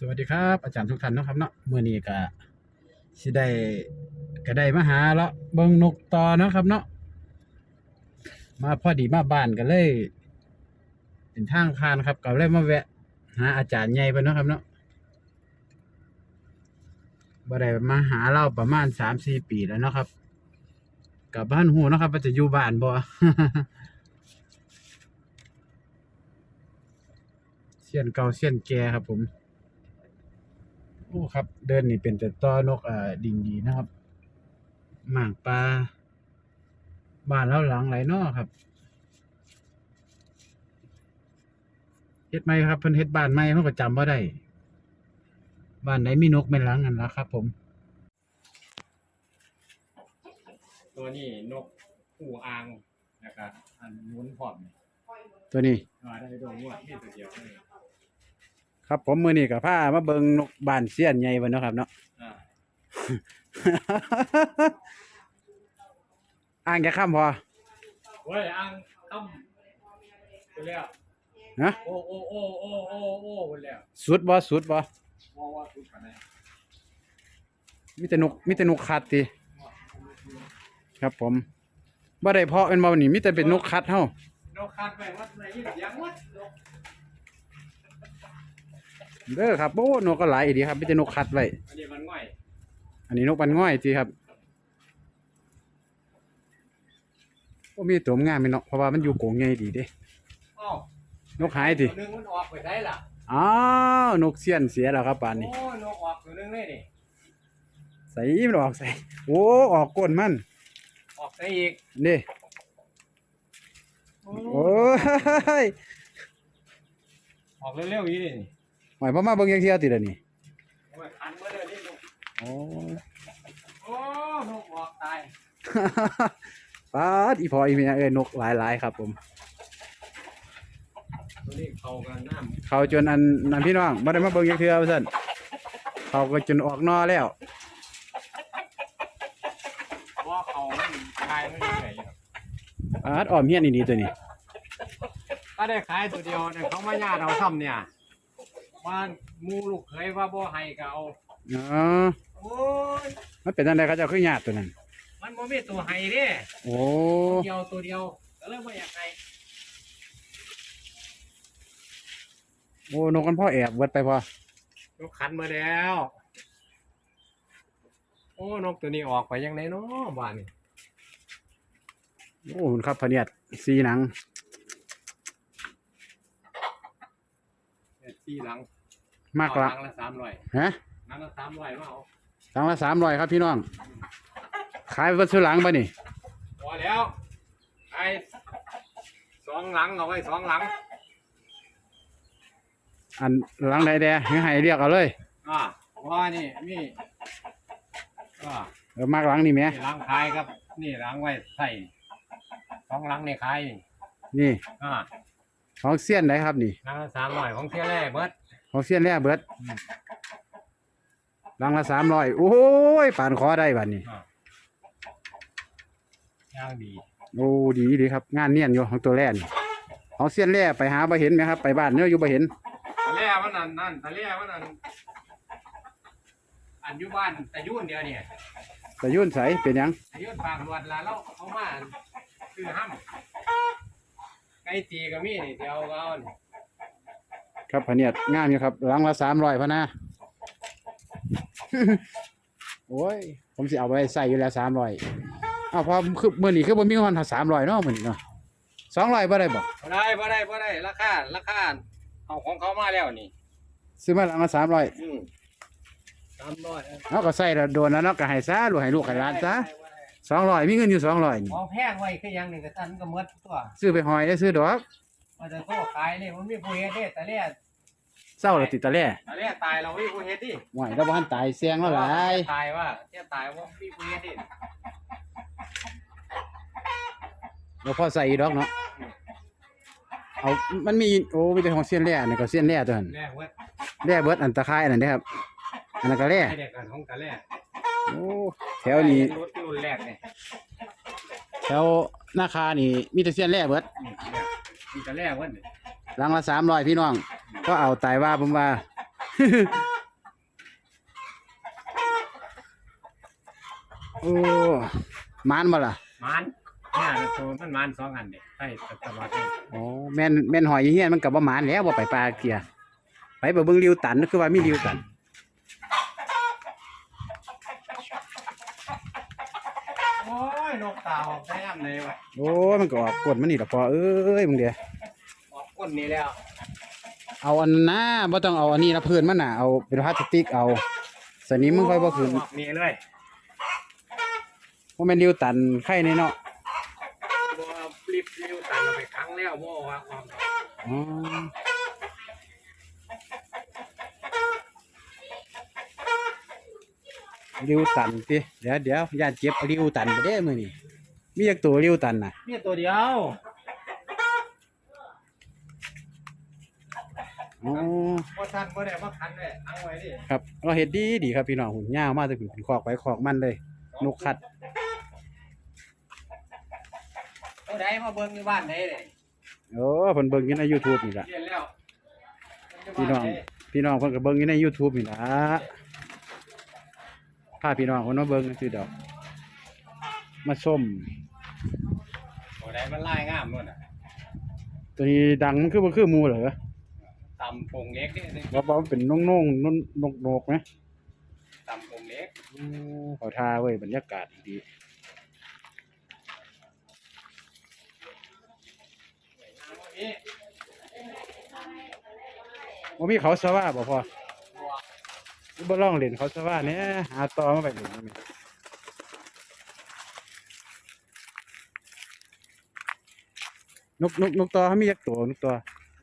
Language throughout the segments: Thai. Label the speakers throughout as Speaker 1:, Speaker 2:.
Speaker 1: สวัสดีครับ อาจารย์ทุกท่านนะครับเนาะมื้อนี้ก็สิได้ก็ได้มาหาเลาะเบิ่งนกต่อเนาะครับเนาะมาพอดีมาบ้านก็เลยเป็นทางผ่านครับก็เลยมาแวะหาอาจารย์ใหญ่เพิ่นเนาะครับเนาะบ่ได้มาหาเราประมาณ3-4ปีแล้วเนาะครับกลับบ้านฮู้เนาะครับว่าจะอยู่บ้านบ่เสียนเก่าเสียนแก่ครับผม โอ้ครับ เดินนี่เป็นแต่ต้อนกอ่าดิงดีนะครับหมางปลาบ้านแล้วหลังไหลนอครับเฮ็ดไหมครับเพิ่นเฮ็ดบ้านใหม่เพิ่นก็จำบ่ได้บ้านไหนมีนกแม่นหลังนั่นล่ะครับ ผม
Speaker 2: ตัวนี้นกหูอางนะครับอันนุ้นพร้อมนี่
Speaker 1: ตัวนี้
Speaker 2: อ่าได้ดวงงวดนี่ตัวเดียวเลย
Speaker 1: ครับผมมื้อนี้ก็พามาเบิ่งนกบ้านเสียนใหญ่เพิ่นเนาะครับเนาะ
Speaker 2: อ่า
Speaker 1: อ่างจะข้ามพอ
Speaker 2: เว้ยอังตั้มไปแล้ว
Speaker 1: ฮะ
Speaker 2: โอ้โอ้โอ้โอ้โอ้โอ้ไปแล้ว
Speaker 1: สุดบ่สุดบ่
Speaker 2: ว่าว่าทุกข์กันเลย
Speaker 1: มีแต่นกมีแต่นกคัดติครับผมบ่ได้เพาะเป็นบ่นี่มีแต่เป็นนกคัดเฮาน
Speaker 2: กคัดไปวัดไหนยังวัดนก
Speaker 1: เด้อครับโอ้นกก็หลายอีดีครับมีแต่นกคัดไว้
Speaker 2: อันนี้มันง่อย
Speaker 1: อันนี้นกปันง่อยติครับโอ้มีตัวงามมีเนาะเพราะว่ามันอยู่โกงใหญ่ดีเด้
Speaker 2: อ้าวน
Speaker 1: กหายติ
Speaker 2: ตัวหนึงมันออกไปได้ล่ะ
Speaker 1: อ้าวนกเสียนเสียแล้วครับป่านนี้
Speaker 2: โอ้นกออกตัวหนึงเลยนี่
Speaker 1: ใส่มันออกใส่โอ้ออกก้นมัน
Speaker 2: ออกได้อีก
Speaker 1: นี่
Speaker 2: โอ้
Speaker 1: โอ้ย
Speaker 2: ออกเร็วๆอีนี่นี่
Speaker 1: หมายพ่อมาเบิ่งยังเที่ยวติดอันนี้
Speaker 2: โอ้ยคันมาเลยนี่นก
Speaker 1: โอ้
Speaker 2: โอ้นกออกตาย
Speaker 1: ปาดอีพออีเมียเอ้ยนกหลายๆครับ ผม
Speaker 2: ตัวนี้เข้ากันน้ำ
Speaker 1: เขาจนอันนั่นพี่น้องบ่ได้มาเบิ่งยังเที่ยวซั่นเขาก็จนออกนอแล้ว
Speaker 2: เพราะว่าเขามันขายไม่ได้ไหนอยู่
Speaker 1: ปาดอ้อมเฮียนอีนี่ตัวนี้
Speaker 2: ถ้าได้ขายตัวเดียวเนี่ยเขามาญาติเราซ้ำเนี่ย ว่าหมูลูกเคยว่าบ่ให้ก็เอา
Speaker 1: อ๋อ
Speaker 2: โอ้ย
Speaker 1: มันเป็นจังไดเขาเจ้าคือญาติตัวนั้น
Speaker 2: มันบ่มีตัวให้เด้
Speaker 1: โอ้
Speaker 2: ตัวเดียวตัวเดียวก็เลยบ่อยากให้
Speaker 1: โอ้นกมันพ่อแอบเบิดไปพอน
Speaker 2: กขันมาแล้ว โอ้นกตัวนี้ออกไปยังไงเนาะบ้านนี่
Speaker 1: โอ้คุณครับพะเนียดสีหนัง
Speaker 2: เฮ็ดที่หลัง
Speaker 1: มากละ
Speaker 2: เอหลังละสามร้อย
Speaker 1: ฮะ
Speaker 2: หลังละสามร้อยมาเอา
Speaker 1: หลังละ300ครับพี่น้อง ขายเบิดซื้อหลังบ่นี่
Speaker 2: พอแล้วไอ้สองหลังเอาไว้สองหลัง
Speaker 1: อันหลังใดแดให้ให้เรียกเอาเลย
Speaker 2: อ่าว่านี่มีอ่า
Speaker 1: เออมากหลังนี่แหม
Speaker 2: นี่ล้างขายครับ นี่ล้างไว้ใส่สองล้างในขายนี่
Speaker 1: นี่
Speaker 2: อ่า
Speaker 1: ของเสี้ยนไหนครับนี่
Speaker 2: ล้างละสามร้อยของเที่ยแรกเบิด
Speaker 1: ของเสี้ยนแร่เบิดหลังละ300โอ้ยปานคอได้บัดนี้
Speaker 2: ย่างดี
Speaker 1: โอ้ดีดีครับ งานเนียนอยู่ของตัวแรกนี่ของเสี้ยนแร่ไปหาบ่เห็นไหมครับ ไปบ้านเนี่ยอยู่บ่เห็น
Speaker 2: ตะเล่วันนั้นนั่นตะเล่วันนั้นอันอยู่บ้านแต่ยุ่นเดียวเนี่ย
Speaker 1: แต่ยุ่นใสเป็นหยัง
Speaker 2: แต่ยุ่นปากรวดแล้วเราเอามาคือห้ำไก่ตีก็มีนี่เดียวก็เอานี่
Speaker 1: ครับพะเนียดงามอยู่ครับหลังละ300พะนะ โอ้ย ผมสิเอาไปใส่อยู่แล้ว300อ้าวพอคือมื้อนี้คือบ่มีฮอน300เนาะมื้อนี้เนาะ200บ่ได้บ่
Speaker 2: บ่ได้บ่ได้บ่ได้ราคาราคาเอาของเขามาแล้วนี่
Speaker 1: ซื้อมาหลังละ300
Speaker 2: อืมสามร้อย
Speaker 1: เอาก็ใส่แล้วโดนแล้วเนาะก็ให้ซะลูกให้ลูกให้หลานซะ200มีเงินอยู่200นี่
Speaker 2: ของแพงไว้คือหยังหนึ่งกระตันก็หมดตัว
Speaker 1: ซื้อไปหอยได้ซื้อดอก
Speaker 2: ว่าจะโตขายนี่มันมีผู้เฮ็ดเด้แต่เล่
Speaker 1: เศร้าแล้วติดตะแล่
Speaker 2: แต่เล่ตายเรามีผู้เฮ็ดดิ
Speaker 1: ห่วยแล้วบ่ทันตายเสียงแล้วหลาย
Speaker 2: ตายว่าเที่ยตายว่ามีผู้เฮ็ดดิ
Speaker 1: บ่พอใส่อีดอกเนาะเอามันมีโอ้มีแต่ของเสี้ยนแร่นี่ก็เสี้ยนแร่ตัวนั้น
Speaker 2: แรกเว้ย
Speaker 1: แร่เบิดอันตะไคร้อันนั้นเด้อครับ อันนั้นก็แร่
Speaker 2: ให้เด็กกันของแต่เล่
Speaker 1: โอ้แถวนี้
Speaker 2: รถรุ่นแรกเนี่ย
Speaker 1: แถวหน้าคานี่มีแต่เสี้ยนแร่เบิด
Speaker 2: จะแรกวันย
Speaker 1: หลังละสามร้อยพี่น้อง ก็เอาตายว่าผมว่า โอ้มานบ่ล่ะ
Speaker 2: มันเนี่ยโทรมันมันสองอันเนี่ยใช่ตลอดเลย
Speaker 1: โอ้แม่นแม่นหอยเฮี้ยนมันกับว่ามานแล้วว่าไปปลาเกียไปแบบเบิ่งริวตันก็คือว่ามีริวตัน
Speaker 2: ตาออกได้ยามเลยวะ
Speaker 1: โอ้ยมันก็ออกกดมันนี่ล่ะพอเอ้ยมึงเด้อ
Speaker 2: ออกก้นนี่แล้ว
Speaker 1: เอาอันนั้นนะบ่ต้องเอาอันนี้นะเพื่อนมันน่ะเอาเป็นพลาสติกเอาสนิมมันค่อยบ่ขึ้น
Speaker 2: ออกนี่เลย
Speaker 1: บ่แม่นริวตันไข่แน่เนาะ
Speaker 2: บัวรีบริวตันเอาไปครั้งแล้วบ่ว่าออก
Speaker 1: อ๋อริวตันติเดี๋ยวเดี๋ยวญาติเจ็บริวตันไปเด้มื้อนี้ มีจักตัวริวตันน่ะ
Speaker 2: มีตัวเดียว
Speaker 1: อ๋อ
Speaker 2: บ่ทันบ่ได้มาคันเลยเอาไว้ดิ
Speaker 1: ครับเราเฮ็ดดีดีครับพี่น้องหุ่นยาวมากเลยเป็นคอกไว้คอกมันเลย นกคัด
Speaker 2: ตัวใดมาเบิ่งอยู่บ้านไหนเลย
Speaker 1: โอ้เพิ่นเบิ่งอยู่ใน YouTube นี่ล่ะ
Speaker 2: เรียนแล้ว
Speaker 1: พี่น้อง พี่น้องเพิ่นก็เบิ่งอยู่ใน YouTube นี่ล่ะพาพี่น้องเพิ่นมาเบิ่งซื่อดอก มาชม
Speaker 2: ตัวใดมันลายงามนู่นน่ะ
Speaker 1: ตัวนี้ดังมันคือบ่คือหมู่เหรอ
Speaker 2: ตำปงเล็กนี่
Speaker 1: ว่าบ่มันเป็นนงๆนนนกๆนะ
Speaker 2: ตำปงเล็ก
Speaker 1: โอ้เขาทาเว้ยบรรยากาศดี
Speaker 2: นี่
Speaker 1: บ่มีเขาสว่าบ่พอบ่ลองเล่นเขาสว่าแหน่หาต่อมาไปเล่นได้ไหม นกนกนกตัวเขามีจักตัวนกตัว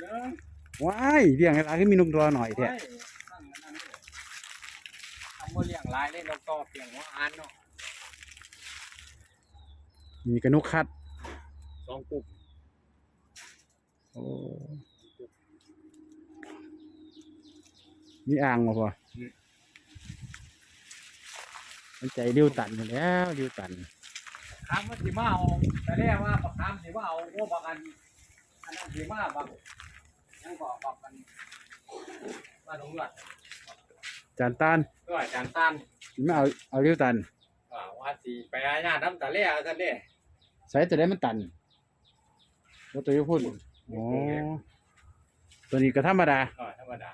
Speaker 2: เด้อ
Speaker 1: ว้ายเลี้ยงอะไรขึ้นมีนกตัวหน่อยแท้
Speaker 2: โอ้ยตั้งอันนั้นเลยทำบ่เลี้ยงหลายเลยนกต่อเพียงหัวอานเนาะ
Speaker 1: มีกระนกคัด
Speaker 2: สองปุก
Speaker 1: โอ้มีอ่างบ่พอมันใจเลี้ยวตันอยู่แล้วเลี้ยวตัน
Speaker 2: คำมันสิมาเอาแต่แรกว่าบักคำสิมาเอาโอ้บักอันอันนั้นสิมาบักยังบอกบักกันมาตรงเลือด
Speaker 1: จานตาน
Speaker 2: เอออาจารย์ตัน
Speaker 1: สิมาเอาเอาเลี้ยวตัน
Speaker 2: อ่าว่าสิไปอาญาน้ำตะเล่เอาซะเด้
Speaker 1: ใส่จะได้มันตันว่าตัวอยูพูดโอ้ตัวนี้ก็ธรรมดา
Speaker 2: เออธรรมดา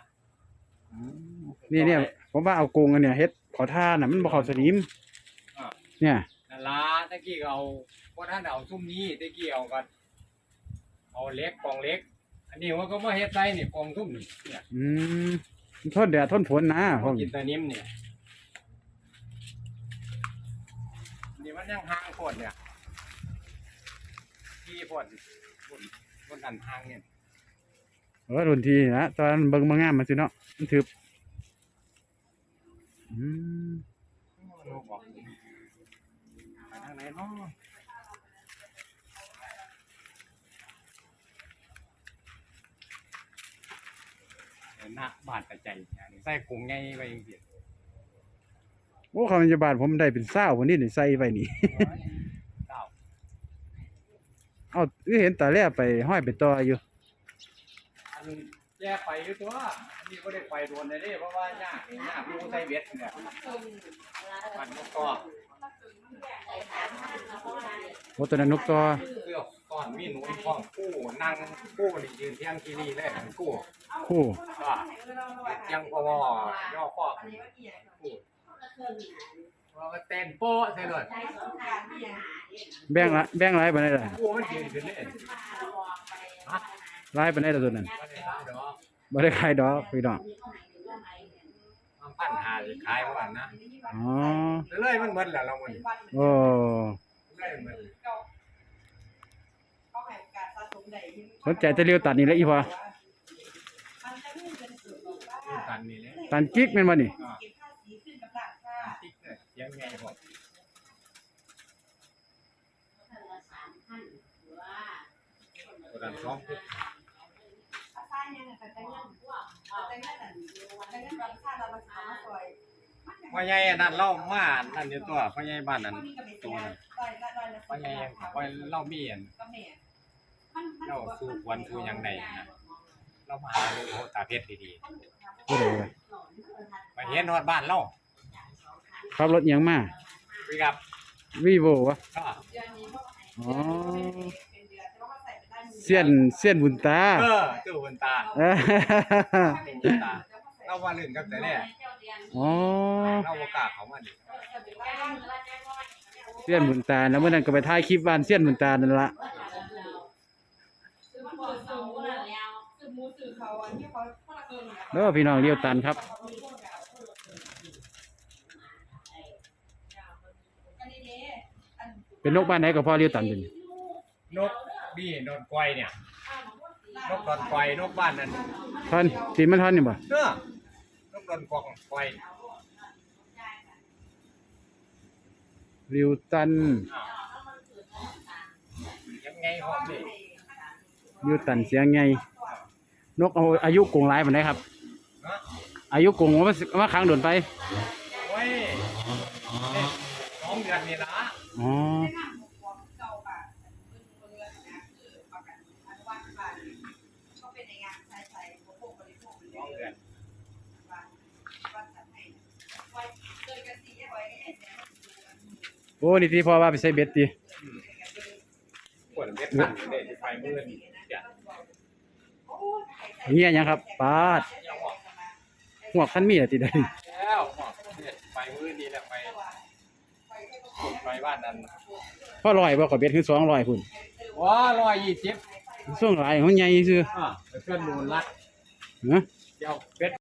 Speaker 1: นี่เนี่ยผมว่าเอากรงอันเนี่ยเฮ็ดขอท่าน่ะมันบ่เข้าสนิม
Speaker 2: อ่า
Speaker 1: เนี่ย
Speaker 2: นั่นล่ะ ตะกี้ก็เอาพวกท่านเอาซุ่มนี้ตะกี้เอากันเอาเล็กกองเล็ก อันนี้ว่าก็มาเฮ็ดใส่นี่กองซุ่มนี่เนี่ย
Speaker 1: อืมมันทนแดดทนฝนนะพ
Speaker 2: พ
Speaker 1: ว
Speaker 2: ว
Speaker 1: ก
Speaker 2: กกิ
Speaker 1: นี้
Speaker 2: นแตะนิ่มเนี่ยนี่มันยังห่างโพดเนี่ยที่โพดพุ่นพุ่นอันห่างเนี่ย
Speaker 1: เออรุ่นทีนะตอนเบิ่งมางามมันสิเนาะมันถืออืม
Speaker 2: นเนาะเดี๋ยวหน้าบาดกระใจอันนี้ใส่กุ้งไงไปยังเดียว
Speaker 1: โอ้คำพยาบาลผมได้เป็นเศร้าวันนี้นี่ใส่ไว้นี่
Speaker 2: เก้า
Speaker 1: เอาคือเห็นตาแรกไปห้อยไปต่ออยู่
Speaker 2: อันแย่ไปอยู่ตัวอันนี้ก็ได้ไปโดนเลยเด้เพราะว่าหญ้าหญ้าผู้ใส่เบ็ดเนี่ยมันนกก็
Speaker 1: โอ้ ตัวนั้นนกต่อ
Speaker 2: เสื้อก้อนมีหนูข้องกู้นั่งกู้นี่ยืนเที่ยงที่นี่เลยกู้
Speaker 1: คู่
Speaker 2: ก็ยังพอย่อข้อกู้เราก็เต้นโป๊ะใส่เลย
Speaker 1: แบ่งละแบ่งหลายปานใดล่ะ
Speaker 2: กู้มันยืนขึ้นเลย
Speaker 1: หลายปานใดล่ะตัวนั้น
Speaker 2: ไม่ได้ขายดอก
Speaker 1: บ่ได้ขายดอกพี่น้อง
Speaker 2: มันพันหาสิขายเมื่อวานนะ
Speaker 1: อ๋อ
Speaker 2: เลยมันเหมือนแหละเรามัน
Speaker 1: โอ้
Speaker 2: เลยเหมือน
Speaker 1: สนใจจะเลี้ยวตัดนี่แหละอีพอ
Speaker 2: กันนี่เลย
Speaker 1: ตันกิ๊กแม่นบ่นี่
Speaker 2: อ่าติ๊กเลยยังไงพอตัวดันสองปุ๊บพ่อใหญ่อันนั่นเล่ามานั่นอยู่ตัวพ่อใหญ่บ้านนั้นตัวนั้น พ่อใหญ่พ่อเล่าเมีอันเล่าสู่ควันสู่หยังไงนะ เรามาหาลูกโหตาเพชรดี
Speaker 1: ผู้ใดวะ
Speaker 2: ๆไปเห็นฮอดบ้านเรา
Speaker 1: ขับรถอิหยังมา
Speaker 2: ไปวิกับ
Speaker 1: วีโววะ
Speaker 2: ก็
Speaker 1: อ๋อเสี้ยนเสี้ยนบุญตา
Speaker 2: เออตู้บนตา
Speaker 1: เออ
Speaker 2: ตู้บนตาเราว่าเล่นกับแต่แรก
Speaker 1: อ๋อ
Speaker 2: เราบ่กล้าเขามาดิ
Speaker 1: เสี้ยนบุญตาแล้วเมื่อนั้นก็ไปถ่ายคลิปบ้านเสี้ยนบุญตานั่นละเด้อพี่น้องเลี้ยวตันครับเป็นนกบ้านไหนก็พอเลี้ยวตันเป็น
Speaker 2: นกบี้นนกวยเนี่ยนกดอนกวยนกบ้านนั่น
Speaker 1: ท่อนตีนมันท่อนนี่บ่
Speaker 2: เออนกดอนกวงกว ย
Speaker 1: เลี้ยวตัน
Speaker 2: อ้าวยังไงหอมดิ
Speaker 1: เลี้ยวตันเสียงไง นกเอาอายุกงหลายปานใดครับ
Speaker 2: ฮะ
Speaker 1: อายุกงว่าว่าค้างโดนไป
Speaker 2: โอ้ยนี่สองเดือนนี่ละ
Speaker 1: อ๋อ
Speaker 2: สองเดือน
Speaker 1: โอ้นี่ที่พ่อว่าไปใส่เบ็ดติ
Speaker 2: ปวดเม็ดนั่นอยู่เด้ที่ไฟมืดเดี๋ยว
Speaker 1: เงี้ยหยังครับปาด
Speaker 2: ยังบอก
Speaker 1: หัวคันมีอะติได้
Speaker 2: แล้วบอกเนี่ยไฟมืดดีแล้วไปไปบ้านนั้น
Speaker 1: พ่อลอยบ่ก็เบ็ดคือ200พุ่น
Speaker 2: ว้าร้อยยี่สิบ
Speaker 1: ส่งหลายของใหญ่ซื่อ
Speaker 2: อ่าเพื่อนนูนรัด
Speaker 1: ฮะ
Speaker 2: เดี๋ยวเป็ด